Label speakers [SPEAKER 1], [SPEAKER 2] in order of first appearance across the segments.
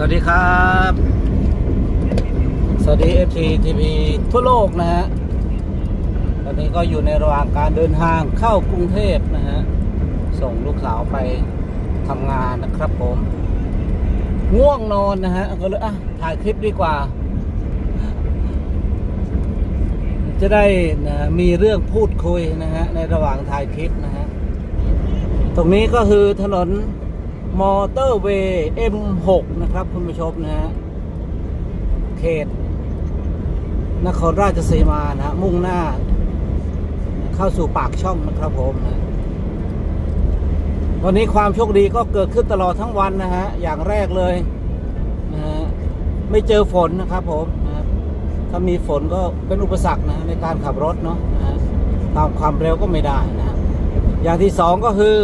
[SPEAKER 1] สวัสดีครับ สวัสดี FC TV ทั่วโลกนะฮะ ตอนนี้ก็อยู่ในระหว่างการเดินทางเข้ากรุงเทพนะฮะ ส่งลูกสาวไปทำงานนะครับผม ง่วงนอนนะฮะ ก็เลยอะถ่ายคลิปดีกว่า จะได้นะมีเรื่องพูดคุยนะฮะ ในระหว่างถ่ายคลิปนะฮะ ตรงนี้ก็คือถนน มอเตอร์เวย์ M6 นะครับ คุณผู้ชมนะฮะเขตนครราชสีมานะฮะมุ่งหน้า เข้าสู่ปากช่องนะครับผมนะวันนี้ความโชคดีก็เกิดขึ้นตลอดทั้งวันนะฮะ อย่างแรกเลยนะฮะไม่เจอฝนนะครับผมนะถ้ามีฝนก็เป็นอุปสรรคนะในการขับรถเนาะนะตามความเร็วก็ไม่ได้นะ อย่างที่สองก็คือ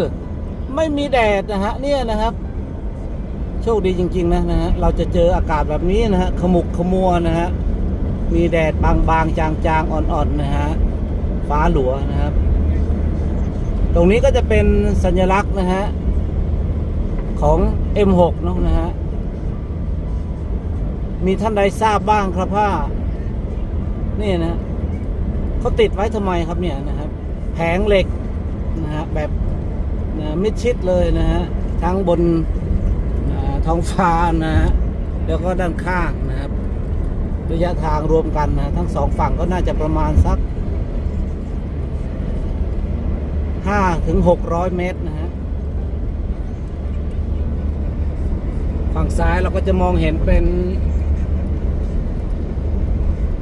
[SPEAKER 1] ไม่มีแดดนะฮะเนี่ยนะครับ โชคดีจริง ๆ นะนะฮะเราจะเจออากาศแบบนี้นะฮะขมุกขมัวนะฮะมีแดดบางๆ จางๆ อ่อนๆนะฮะฟ้าหลัวนะครับ ตรงนี้ก็จะเป็นสัญลักษณ์นะฮะของ M6 เนอะนะฮะมีท่านใดทราบบ้างครับว่านี่นะเขาติดไว้ทำไมครับเนี่ยนะครับ แผงเหล็กนะฮะแบบ นะมิดชิดเลยนะฮะทั้งบนท้องฟ้านะฮะแล้วก็ด้านข้างนะครับ ระยะทางรวมกันนะทั้งสองฝั่งก็น่าจะประมาณสักห้าถึงหกร้อยเมตรนะฮะฝั่งซ้ายเราก็จะมองเห็นเป็น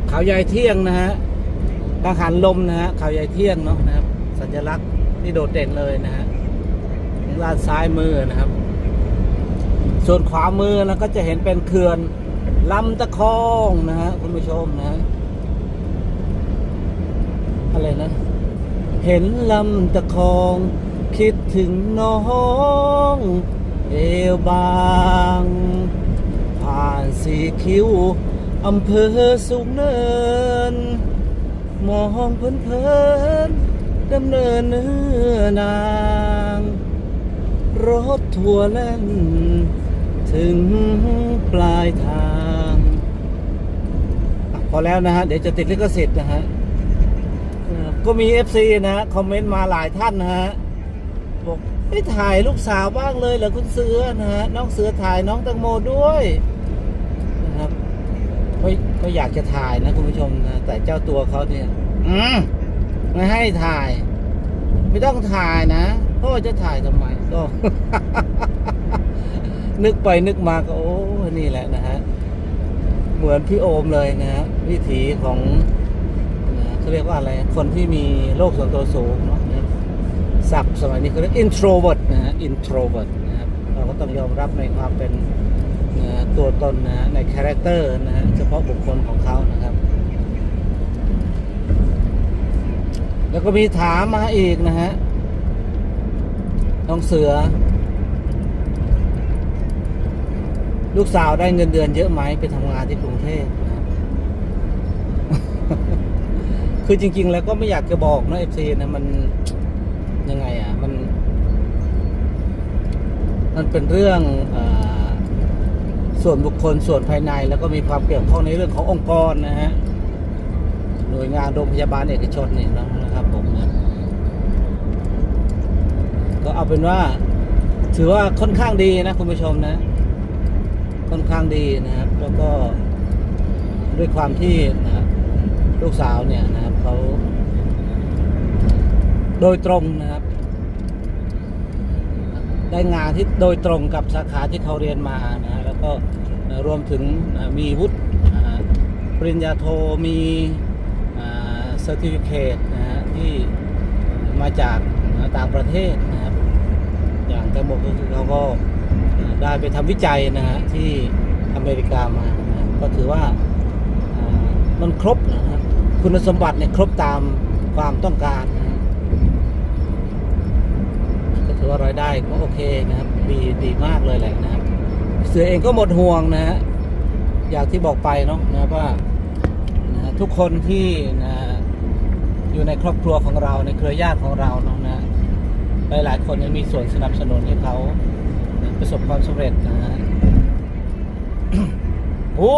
[SPEAKER 1] เขาใหญ่เที่ยงนะฮะกังหันลมนะฮะเขาใหญ่เที่ยงเนาะนะครับ สัญลักษณ์ที่โดดเด่นเลยนะฮะ ด้านซ้ายมือนะครับ ส่วนขวามือนะก็จะเห็นเป็นเขื่อนลำตะคองนะฮะคุณผู้ชมนะอะไรนะ เห็นลำตะคอง คิดถึงน้อง เอวบาง ผ่านสีคิ้วอำเภอสูงเนิน มองเพลินเพลินดำเนินเนื้อนาง รถทัวร์แล่น ถึงปลายทางอะพอแล้วนะฮะ เดี๋ยวจะติดลิขสิทธิ์นะฮะเอ่อก็มี FC นะฮะคอมเมนต์มาหลายท่านนะฮะ บอกไม่ถ่ายลูกสาวบ้างเลยเหรอคุณเสือนะฮะ น้องเสือถ่ายน้องแตังโมด้วยนะครับก็ก็อยากจะถ่ายนะคุณผู้ชมนะแต่เจ้าตัวเขาเนี่ย อืมไม่ให้ถ่าย ไม่ต้องถ่ายนะ เพราะว่าจะถ่ายทำไมก็ นึกไปนึกมาก็ โอ้นี่แหละนะฮะ เหมือนพี่โอมเลยนะฮะวิถีของนะเขาเรียกว่าอะไร คนที่มีโลกส่วนตัวสูงเนาะนะศัพท์สมัยนี้เขาเรียก introvert นะฮะ introvert นะครับเราก็ต้องยอมรับในความเป็นนะตัวตนนะฮะในคาแรคเตอร์นะฮะเฉพาะบุคคลของเขานะครับ แล้วก็มีถามมาอีกนะฮะ น้องเสือ ลูกสาวได้เงินเดือนเยอะไหมไปทำงานที่กรุงเทพนะคือจริง ๆ แล้วก็ไม่อยากจะบอกนะเอฟซีนะมันยังไงอะ มัน มันเป็นเรื่องอส่วนบุคคลส่วนภายในแล้วก็มีความเกี่ยวข้องในเรื่องขององค์กรนะฮะหน่วยงานโรงพยาบาลเอกชนเนี่ยนะครับผมนะ ก็เอาเป็นว่า ถือว่าค่อนข้างดีนะคุณผู้ชมนะ ค่อนข้างดีนะครับ แล้วก็ด้วยความที่นะครับลูกสาวเนี่ยนะครับเขาโดยตรงนะครับ ได้งานที่โดยตรงกับสาขาที่เขาเรียนมานะแล้วก็รวมถึงมีวุฒิปริญญาโทมีเซอร์ติฟิเคตนะฮะที่มาจากต่างประเทศนะครับ อย่าง แตงโมก็คือเขาก็ได้ไปทำวิจัยนะฮะที่อเมริกามานะก็ถือว่ามันครบนะฮะคุณสมบัติเนี่ยครบตามความต้องการนะก็ถือว่ารายได้ก็โอเคนะครับดีดีมากเลยแหละนะครับ เสือเองก็หมดห่วงนะฮะอย่างที่บอกไปเนาะนะว่านะทุกคนที่นะอยู่ในครอบครัวของเราในเครือญาติของเราเนาะนะ หลายๆคนยังมีส่วนสนับสนุนให้เขาประสบความสำเร็จนะฮะโอ้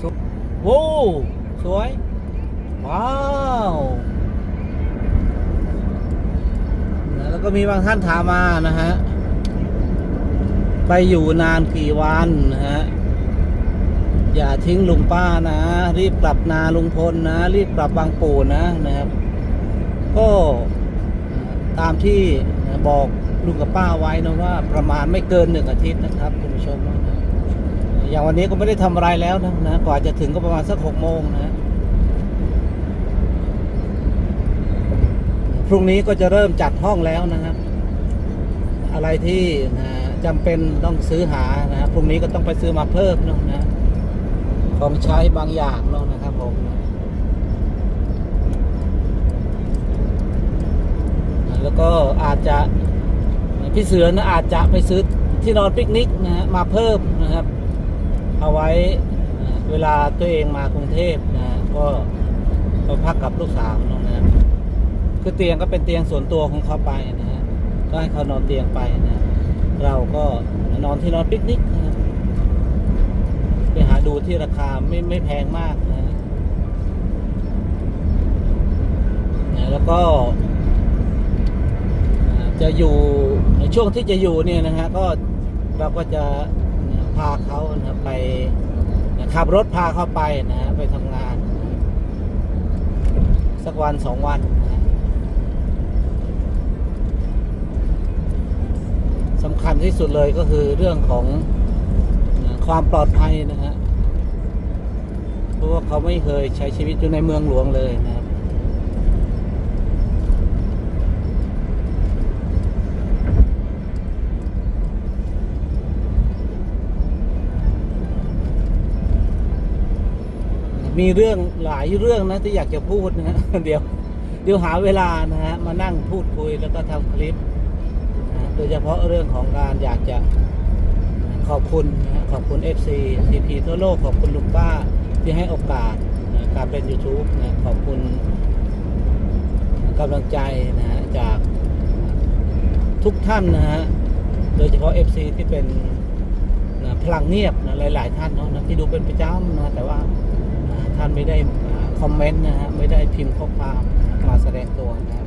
[SPEAKER 1] สวโอ้สวย ว้าวนะแล้วก็มีบางท่านถามมานะฮะ ไปอยู่นานกี่วันนะฮะ อย่าทิ้งลุงป้านะ รีบกลับนาลุงพลนะ รีบกลับบางปู่นะนะครับ ก็ ตามที่บอกลุงกับป้าไว้นะว่าประมาณไม่เกินหนึ่งอาทิตย์นะครับคุณผู้ชม อย่างวันนี้ก็ไม่ได้ทำอะไรแล้วนะนะกว่าจะถึงก็ประมาณสักหกโมงนะพรุ่งนี้ก็จะเริ่มจัดห้องแล้วนะครับ อะไรที่นะจำเป็นต้องซื้อหานะพรุ่งนี้ก็ต้องไปซื้อมาเพิ่มนอะนะของใช้บางอย่างเนอะนะครับผมนะ แล้วก็อาจจะพี่เสือนะอาจจะไปซื้อที่นอนปิกนิกนะฮะมาเพิ่มนะครับ เอาไว้เวลาตัวเองมากรุงเทพนะก็ก็พักกับลูกสาวนอะนะครับคือเตียงก็เป็นเตียงส่วนตัวของเขาไปนะฮะก็ให้เขานอนเตียงไปนะเราก็นอนที่นอนปิกนิกนะไปหาดูที่ราคาไม่ไม่แพงมากนะฮะนะแล้วก็ จะอยู่ในช่วงที่จะอยู่เนี่ยนะฮะก็เราก็จะพาเขานะไปขับรถพาเขาไปนะฮะไปทำงาน สักวันสองวันนะสำคัญที่สุดเลยก็คือเรื่องของความปลอดภัยนะฮะเพราะว่าเขาไม่เคยใช้ชีวิตอยู่ในเมืองหลวงเลยนะครับ มีเรื่องหลายเรื่องนะที่อยากจะพูดนะฮะเดี๋ยวเดี๋ยวหาเวลานะฮะมานั่งพูดคุยแล้วก็ทำคลิปนะโดยเฉพาะเรื่องของการอยากจะขอบคุณนะขอบคุณ FC CP ทั่วโลกขอบคุณลุงป้าที่ให้โอกาสนะการเป็น YouTube นะขอบคุณกำลังใจนะฮะจากทุกท่านนะฮะโดยเฉพาะ FC ที่เป็นนะพลังเงียบนะหลาย ๆ ท่านเนาะนะที่ดูเป็นประจำนะแต่ว่า ท่านไม่ได้คอมเมนต์นะฮะไม่ได้พิมพ์ข้อความมาแสดงตัวนะครับ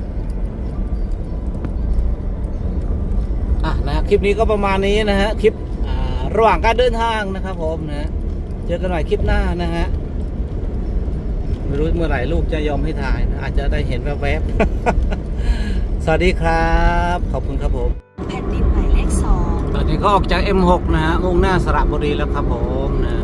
[SPEAKER 1] อะนะคลิปนี้ก็ประมาณนี้นะฮะคลิปอ่าระหว่างการเดินทางนะครับผมนะเจอกันใหม่คลิปหน้านะฮะไม่รู้เมื่อไหร่ลูกจะยอมให้ถ่ายนะอาจจะได้เห็นแวบๆ สวัสดีครับ ขอบคุณครับผม
[SPEAKER 2] แผ่นดินหมายเลขสอง
[SPEAKER 1] ตอนนี้ก็ออกจาก M6 นะฮะมุ่งหน้าสระบุรีแล้วครับผมนะ